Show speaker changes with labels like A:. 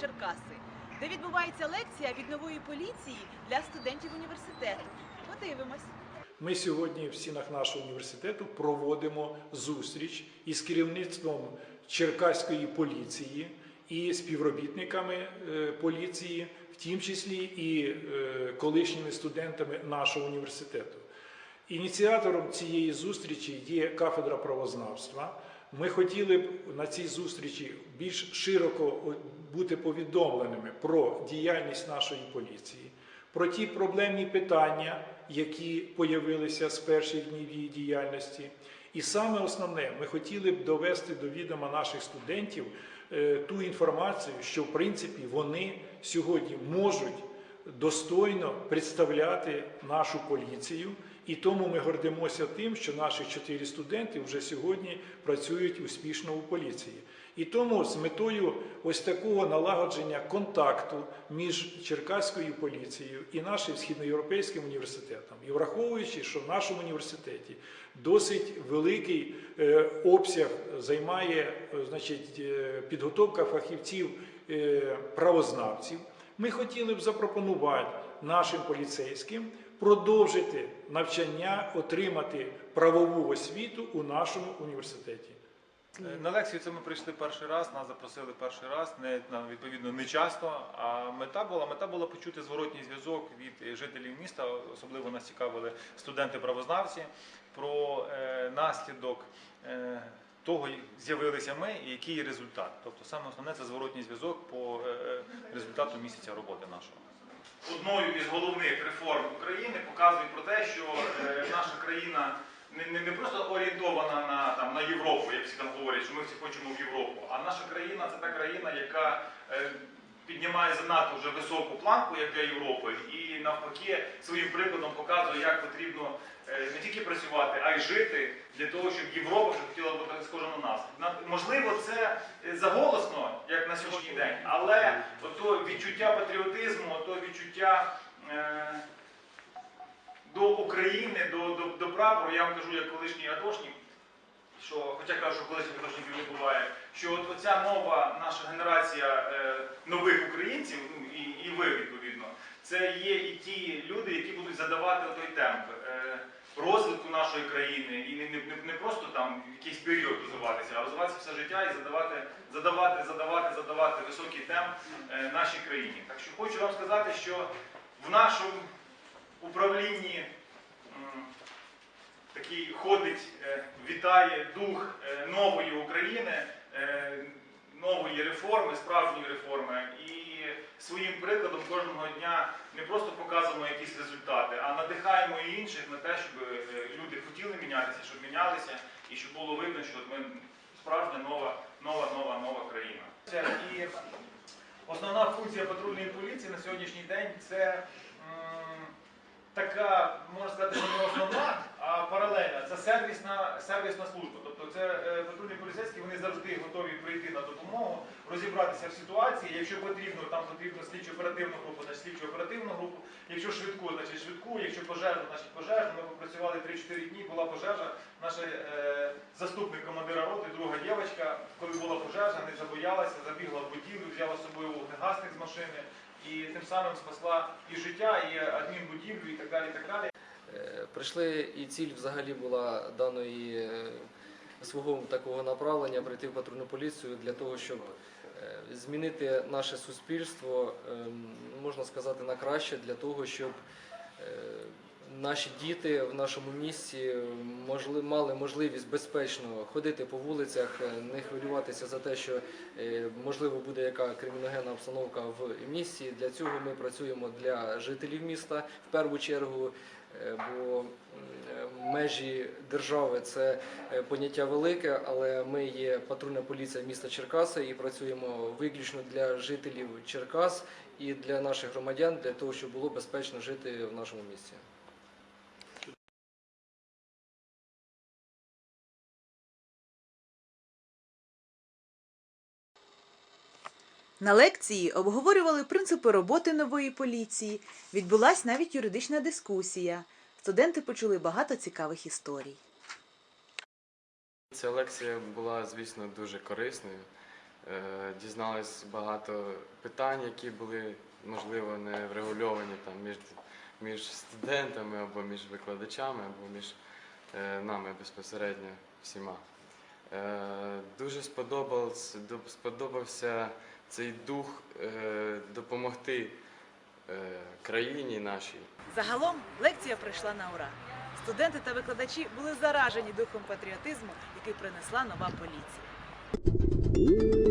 A: Черкаси, де відбувається лекція від нової поліції для студентів університету. Подивимось.
B: Ми сьогодні в стінах нашого університету проводимо зустріч із керівництвом Черкаської поліції і співробітниками е, поліції, в тім числі і е, колишніми студентами нашого університету. Ініціатором цієї зустрічі є кафедра правознавства. Ми хотіли б на цій зустрічі більш широко бути повідомленими про діяльність нашої поліції, про ті проблемні питання, які появилися з перших днів її діяльності. І саме основне, ми хотіли б довести до відома наших студентів е, ту інформацію, що в принципі вони сьогодні можуть достойно представляти нашу поліцію. І тому ми гордимося тим, що наші чотири студенти вже сьогодні працюють успішно у поліції. І тому з метою ось такого налагодження контакту між Черкаською поліцією і нашим східноєвропейським університетом, і враховуючи, що в нашому університеті досить великий е, обсяг займає е, значить, е, підготовка фахівців правознавців, ми хотіли б запропонувати нашим поліцейським продовжити навчання, отримати правову освіту у нашому університеті.
C: Е, На лекцію це ми прийшли перший раз, нас запросили перший раз, не на- відповідно не часто. А мета була мета була почути зворотній зв'язок від жителів міста. Особливо нас цікавили студенти-правознавці про е, наслідок. Е, того з'явилися ми і який є результат. Тобто саме основне це зворотній зв'язок по е, е, результату місяця роботи нашого. Одною із головних реформ України показує про те, що е, наша країна не, просто орієнтована на, там, на Європу, як всі там говорять, що ми всі хочемо в Європу, а наша країна це та країна, яка піднімає занадто вже високу планку, як для Європи, і навпаки своїм прикладом показує, як потрібно е, не тільки працювати, а й жити для того, щоб Європа вже хотіла бути схожа на нас. Можливо, це е, заголосно, як на сьогоднішній день, але ото відчуття патріотизму, ото відчуття. Е, до України, до, до, до прапору, я вам кажу, як колишній атошник, що, хоча кажу, що колишніх атошників не буває, що от оця нова наша генерація е, нових українців, ну і, і ви відповідно, це є і ті люди, які будуть задавати той темп е, розвитку нашої країни, і не, не, не- просто там якийсь період розвиватися, а розвиватися все життя і задавати, задавати, задавати, задавати високий темп е, нашій країні. Так що хочу вам сказати, що в нашому управлінні такий ходить, е, вітає дух е, нової України, е, нової реформи, справжньої реформи. І своїм прикладом кожного дня не просто показуємо якісь результати, а надихаємо і інших на те, щоб люди хотіли мінятися, щоб мінялися, і щоб було видно, що ми справжня нова, нова, нова, нова країна. І основна функція патрульної поліції на сьогоднішній день це така, можна сказати, не основна, а паралельна. Це сервісна, сервісна служба. Тобто це е, патрульні поліцейські, вони завжди готові прийти на допомогу, розібратися в ситуації. Якщо потрібно, там потрібно слідчо оперативну групу, значить слідчо оперативну групу. Якщо швидку, значить швидку. Якщо пожежну, значить пожежну. Ми попрацювали 3-4 дні, була пожежа. Наша е, заступник командира роти, друга дівчинка, коли була пожежа, не забоялася, забігла в будівлю, взяла з собою вогнегасник з машини. І тим самим спасла і життя, і адмінбудівлю, і так далі. І так далі.
D: Е, Прийшли і ціль взагалі була даної е, свого такого направлення прийти в патрульну поліцію для того, щоб е, змінити наше суспільство, ем, можна сказати, на краще, для того, щоб наші діти в нашому місті можли, мали можливість безпечно ходити по вулицях, е, не хвилюватися за те, що е, можливо буде яка криміногенна обстановка в місті. Для цього ми працюємо для жителів міста в першу чергу. Е, бо межі держави це поняття велике, але ми є патрульна поліція міста Черкаси і працюємо виключно для жителів Черкас і для наших громадян, для того, щоб було безпечно жити в нашому місті.
A: На лекції обговорювали принципи роботи нової поліції. Відбулась навіть юридична дискусія. Студенти почули багато цікавих історій.
E: Ця лекція була, звісно, дуже корисною. Е, Дізнались багато питань, які були можливо не врегульовані там між, між студентами або між викладачами, або між е, нами безпосередньо всіма. Е, Дуже сподобався, сподобався цей дух е, допомогти е, країні нашій.
A: Загалом лекція прийшла на ура. Студенти та викладачі були заражені духом патріотизму, який принесла нова поліція.